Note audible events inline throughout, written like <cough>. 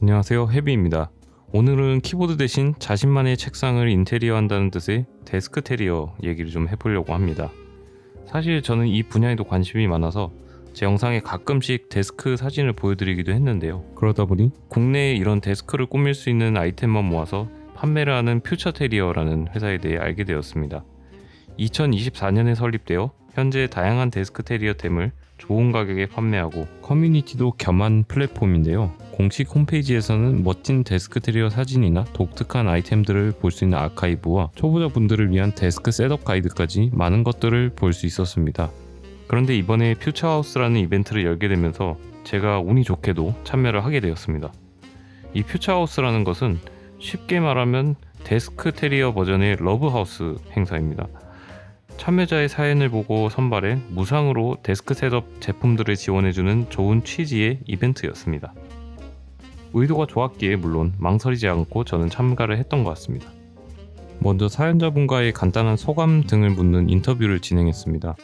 안녕하세요 해비입니다. 오늘은 키보드 대신 자신만의 책상을 인테리어 한다는 뜻의 데스크 테리어 얘기를 좀 해보려고 합니다. 사실 저는 이 분야에도 관심이 많아서 제 영상에 가끔씩 데스크 사진을 보여드리기도 했는데요. 그러다 보니? 국내에 이런 데스크를 꾸밀 수 있는 아이템만 모아서 판매를 하는 퓨처 테리어라는 회사에 대해 알게 되었습니다. 2024년에 설립되어 현재 다양한 데스크 테리어 템을 좋은 가격에 판매하고 커뮤니티도 겸한 플랫폼인데요. 공식 홈페이지에서는 멋진 데스크 테리어 사진이나 독특한 아이템들을 볼 수 있는 아카이브와 초보자분들을 위한 데스크 셋업 가이드까지 많은 것들을 볼 수 있었습니다. 그런데 이번에 퓨처하우스라는 이벤트를 열게 되면서 제가 운이 좋게도 참여를 하게 되었습니다. 이 퓨처하우스라는 것은 쉽게 말하면 데스크 테리어 버전의 러브하우스 행사입니다. 참여자의 사연을 보고 선발해 무상으로 데스크 셋업 제품들을 지원해주는 좋은 취지의 이벤트였습니다. 의도가 좋았기에 물론 망설이지 않고 저는 참가를 했던 것 같습니다. 먼저 사연자분과의 간단한 소감 등을 묻는 인터뷰를 진행했습니다.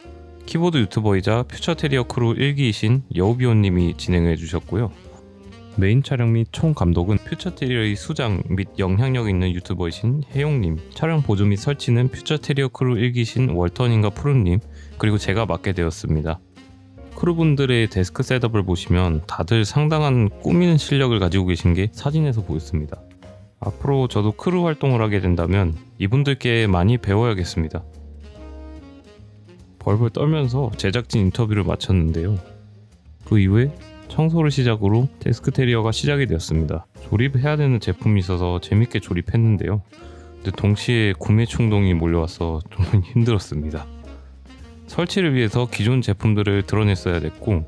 키보드 유튜버이자 퓨처 테리어 크루 1기이신 여우비온님이 진행해 주셨고요. 메인 촬영 및 총 감독은 퓨처테리어의 수장 및 영향력 있는 유튜버이신 혜용님, 촬영 보조 및 설치는 퓨처테리어 크루 1기신 월턴인가 푸른님, 그리고 제가 맡게 되었습니다. 크루분들의 데스크 셋업을 보시면 다들 상당한 꾸미는 실력을 가지고 계신 게 사진에서 보였습니다. 앞으로 저도 크루 활동을 하게 된다면 이분들께 많이 배워야겠습니다. 벌벌 떨면서 제작진 인터뷰를 마쳤는데요. 그 이후에 청소를 시작으로 데스크 테리어가 시작이 되었습니다. 조립해야 되는 제품이 있어서 재밌게 조립했는데요. 근데 동시에 구매 충동이 몰려와서 좀 <laughs> 힘들었습니다. 설치를 위해서 기존 제품들을 드러냈어야 됐고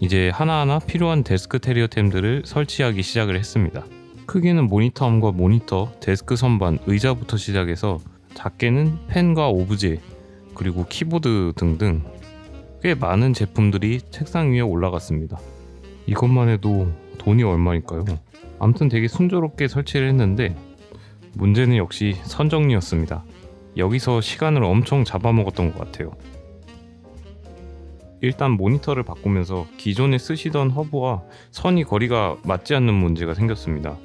이제 하나하나 필요한 데스크 테리어템들을 설치하기 시작을 했습니다. 크게는 모니터암과 모니터, 데스크 선반, 의자부터 시작해서 작게는 펜과 오브제, 그리고 키보드 등등 꽤 많은 제품들이 책상 위에 올라갔습니다. 이것만 해도 돈이 얼마일까요? 아무튼 되게 순조롭게 설치를 했는데 문제는 역시 선정리였습니다. 여기서 시간을 엄청 잡아먹었던 것 같아요. 일단 모니터를 바꾸면서 기존에 쓰시던 허브와 선이 거리가 맞지 않는 문제가 생겼습니다.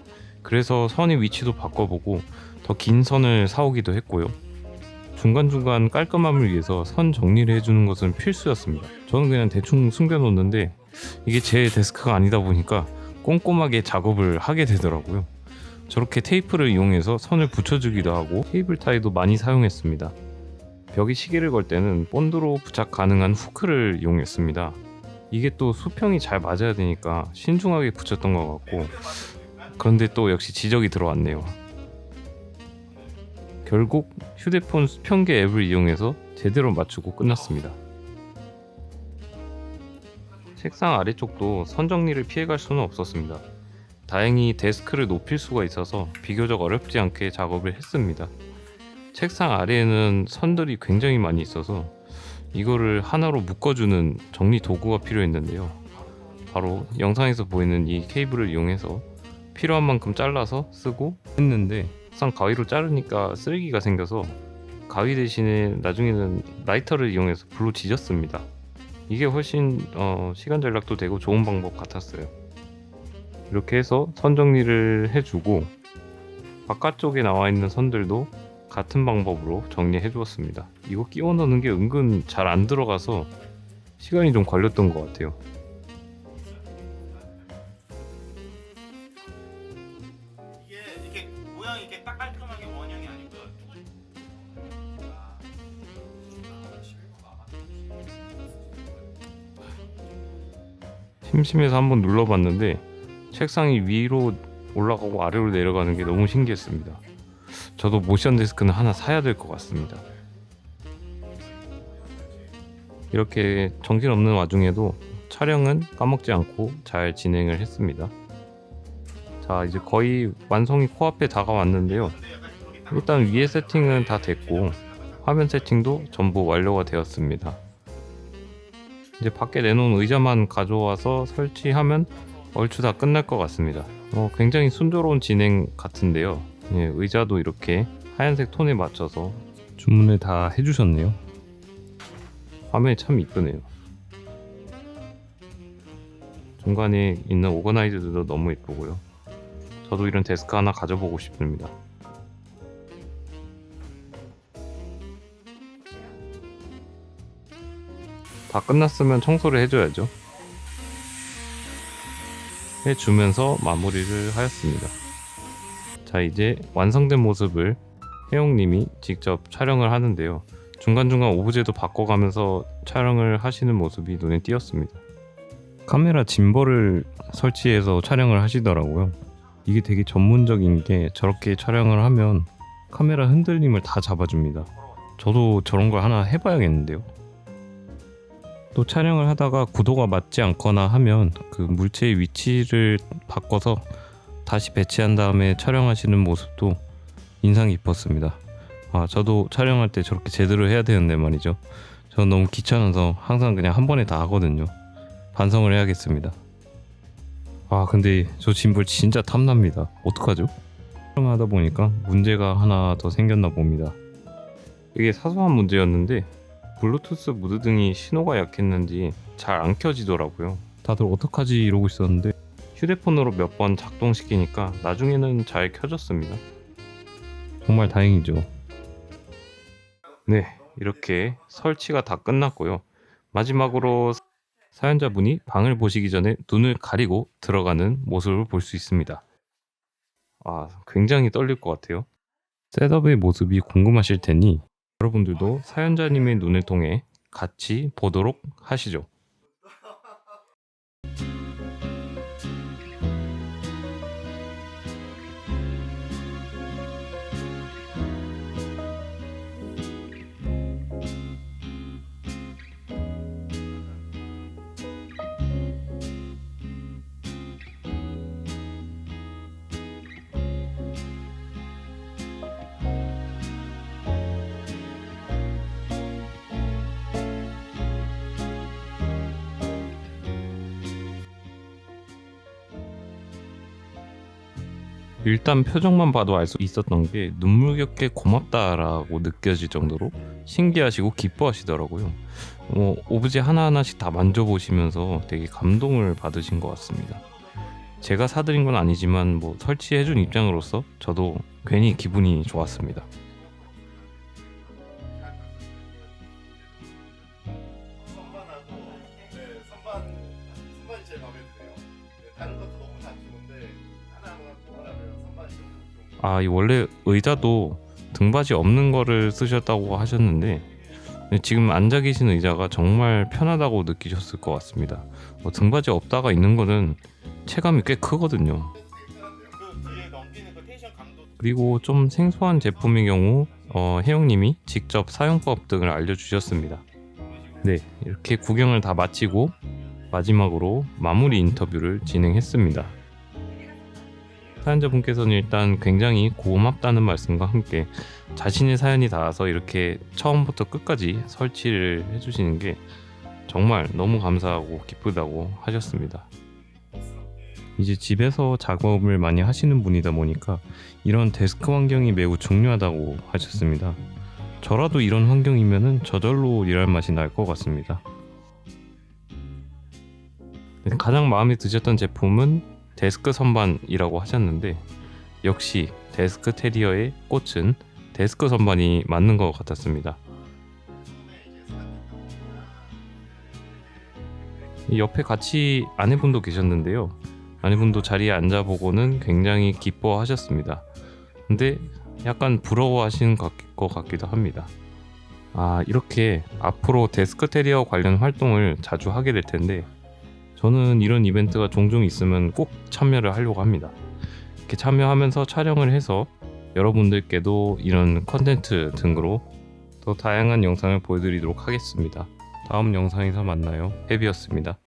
그래서 선의 위치도 바꿔보고 더 긴 선을 사오기도 했고요. 중간중간 깔끔함을 위해서 선 정리를 해주는 것은 필수였습니다. 저는 그냥 대충 숨겨놓는데 이게 제 데스크가 아니다 보니까 꼼꼼하게 작업을 하게 되더라고요. 저렇게 테이프를 이용해서 선을 붙여주기도 하고 케이블 타이도 많이 사용했습니다. 벽에 시계를 걸 때는 본드로 부착 가능한 후크를 이용했습니다. 이게 또 수평이 잘 맞아야 되니까 신중하게 붙였던 것 같고 그런데 또 역시 지적이 들어왔네요. 결국 휴대폰 수평계 앱을 이용해서 제대로 맞추고 끝났습니다. 책상 아래쪽도 선 정리를 피해갈 수는 없었습니다. 다행히 데스크를 높일 수가 있어서 비교적 어렵지 않게 작업을 했습니다. 책상 아래에는 선들이 굉장히 많이 있어서 이거를 하나로 묶어주는 정리 도구가 필요했는데요. 바로 영상에서 보이는 이 케이블을 이용해서 필요한 만큼 잘라서 쓰고 했는데 막상 가위로 자르니까 쓰레기가 생겨서 가위 대신에 나중에는 라이터를 이용해서 불로 지졌습니다. 이게 훨씬 어, 시간 절약도 되고 좋은 방법 같았어요. 이렇게 해서 선 정리를 해주고 바깥쪽에 나와 있는 선들도 같은 방법으로 정리해 주었습니다. 이거 끼워 넣는 게 은근 잘 안 들어가서 시간이 좀 걸렸던 것 같아요. 심심해서 한번 눌러봤는데 책상이 위로 올라가고 아래로 내려가는 게 너무 신기했습니다. 저도 모션 데스크는 하나 사야 될 것 같습니다. 이렇게 정신없는 와중에도 촬영은 까먹지 않고 잘 진행을 했습니다. 자, 이제 거의 완성이 코앞에 다가왔는데요. 일단 위에 세팅은 다 됐고 화면 세팅도 전부 완료가 되었습니다. 이제 밖에 내놓은 의자만 가져와서 설치하면 얼추 다 끝날 것 같습니다. 어, 굉장히 순조로운 진행 같은데요. 예, 의자도 이렇게 하얀색 톤에 맞춰서 주문을 다 해주셨네요. 화면이 참 이쁘네요. 중간에 있는 오거나이즈도 너무 이쁘고요. 저도 이런 데스크 하나 가져보고 싶습니다. 다 끝났으면 청소를 해줘야죠. 해주면서 마무리를 하였습니다. 자, 이제 완성된 모습을 혜용님이 직접 촬영을 하는데요. 중간중간 오브제도 바꿔가면서 촬영을 하시는 모습이 눈에 띄었습니다. 카메라 짐벌을 설치해서 촬영을 하시더라고요. 이게 되게 전문적인 게 저렇게 촬영을 하면 카메라 흔들림을 다 잡아줍니다. 저도 저런 걸 하나 해봐야겠는데요. 또 촬영을 하다가 구도가 맞지 않거나 하면 그 물체의 위치를 바꿔서 다시 배치한 다음에 촬영하시는 모습도 인상 깊었습니다. 아, 저도 촬영할 때 저렇게 제대로 해야 되는데 말이죠. 저는 너무 귀찮아서 항상 그냥 한 번에 다 하거든요. 반성을 해야겠습니다. 아, 근데 저 짐벌 진짜 탐납니다. 어떡하죠? 촬영하다 보니까 문제가 하나 더 생겼나 봅니다. 이게 사소한 문제였는데 블루투스 무드 등이 신호가 약했는지 잘 안 켜지더라고요. 다들 어떡하지 이러고 있었는데 휴대폰으로 몇 번 작동시키니까 나중에는 잘 켜졌습니다. 정말 다행이죠. 네, 이렇게 설치가 다 끝났고요. 마지막으로 사연자분이 방을 보시기 전에 눈을 가리고 들어가는 모습을 볼 수 있습니다. 아, 굉장히 떨릴 것 같아요. 셋업의 모습이 궁금하실 테니 여러분들도 사연자님의 눈을 통해 같이 보도록 하시죠. 일단 표정만 봐도 알 수 있었던 게 눈물겹게 고맙다라고 느껴질 정도로 신기하시고 기뻐하시더라고요. 뭐 오브제 하나하나씩 다 만져보시면서 되게 감동을 받으신 것 같습니다. 제가 사드린 건 아니지만 뭐 설치해준 입장으로서 저도 괜히 기분이 좋았습니다. 아, 이 원래 의자도 등받이 없는 거를 쓰셨다고 하셨는데 지금 앉아 계신 의자가 정말 편하다고 느끼셨을 것 같습니다. 뭐 등받이 없다가 있는 거는 체감이 꽤 크거든요. 그리고 좀 생소한 제품의 경우 어, 혜영님이 직접 사용법 등을 알려주셨습니다. 네, 이렇게 구경을 다 마치고 마지막으로 마무리 인터뷰를 진행했습니다. 사연자분께서는 일단 굉장히 고맙다는 말씀과 함께 자신의 사연이 닿아서 이렇게 처음부터 끝까지 설치를 해주시는 게 정말 너무 감사하고 기쁘다고 하셨습니다. 이제 집에서 작업을 많이 하시는 분이다 보니까 이런 데스크 환경이 매우 중요하다고 하셨습니다. 저라도 이런 환경이면은 저절로 일할 맛이 날 것 같습니다. 네, 가장 마음에 드셨던 제품은 데스크 선반이라고 하셨는데 역시 데스크 테리어의 꽃은 데스크 선반이 맞는 것 같았습니다. 이 옆에 같이 아내분도 계셨는데요. 아내분도 자리에 앉아보고는 굉장히 기뻐하셨습니다. 근데 약간 같- 것 같기도 합니다. 아, 이렇게 앞으로 데스크 테리어 관련 활동을 자주 하게 될 텐데 저는 이런 이벤트가 종종 있으면 꼭 참여를 하려고 합니다. 이렇게 참여하면서 촬영을 해서 여러분들께도 이런 컨텐츠 등으로 더 다양한 영상을 보여드리도록 하겠습니다. 다음 영상에서 만나요. 헤비였습니다.